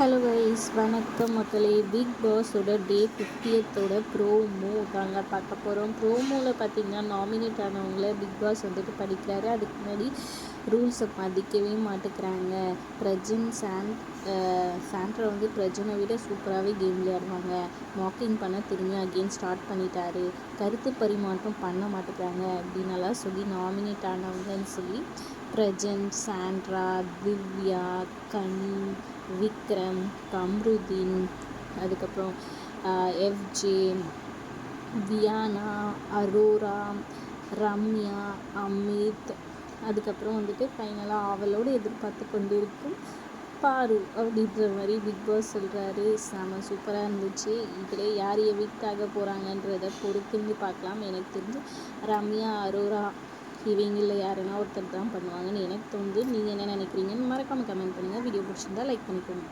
Hello wise வணக்கம் மக்களே. Big பாஸோட டே ஃபிஃப்டியத்தோட promo தாங்க பார்க்க போகிறோம் ப்ரோமோவில் பார்த்தீங்கன்னா நாமினேட் ஆனவங்கள பிக் பாஸ் வந்துட்டு படிக்கிறாரு. அதுக்கு முன்னாடி ரூல்ஸை மதிக்கவே மாட்டேங்கிறாங்க. பிரஜன் சாண்ட் சாண்ட்ரா வந்து பிரஜனை விட சூப்பராகவே கேம் விளையாடுவாங்க வாக்கிங் பண்ண திரும்பி அகெயின் ஸ்டார்ட் பண்ணிட்டாரு. கருத்து பரிமாற்றம் பண்ண மாட்டேங்கிறாங்க. அப்படின்னலாம் சொல்லி நாமினேட் ஆனவங்கன்னு சொல்லி பிரஜன் சாண்ட்ரா திவ்யா கனி விக்ரம் கம்ருதீன் அதுக்கப்புறம் எஃப்ஜே வியானா அரோரா ரம்யா அமித் அதுக்கப்புறம் வந்துட்டு ஃபைனலாக ஆவலோடு எதிர்பார்த்து கொண்டு இருக்கும் பாரு அப்படின்ற மாதிரி பிக் பாஸ் சொல்கிறாரு செம சூப்பராக இருந்துச்சு. இதில் யார் எவிக்ட் ஆக போகிறாங்கன்றத பொறுத்திருந்து பார்க்கலாம். எனக்கு தெரிஞ்சு ரம்யா அரோரா இவங்களில் யாருன்னா ஒருத்தர் தான் பண்ணுவாங்கன்னு எனக்கு தோணுது. நீங்கள் என்ன நினைக்கிறீங்கன்னு மறக்காமல் கமெண்ட் பண்ணுங்கள் வீடியோ பிடிச்சிருந்தா லைக் பண்ணிக்கோங்க.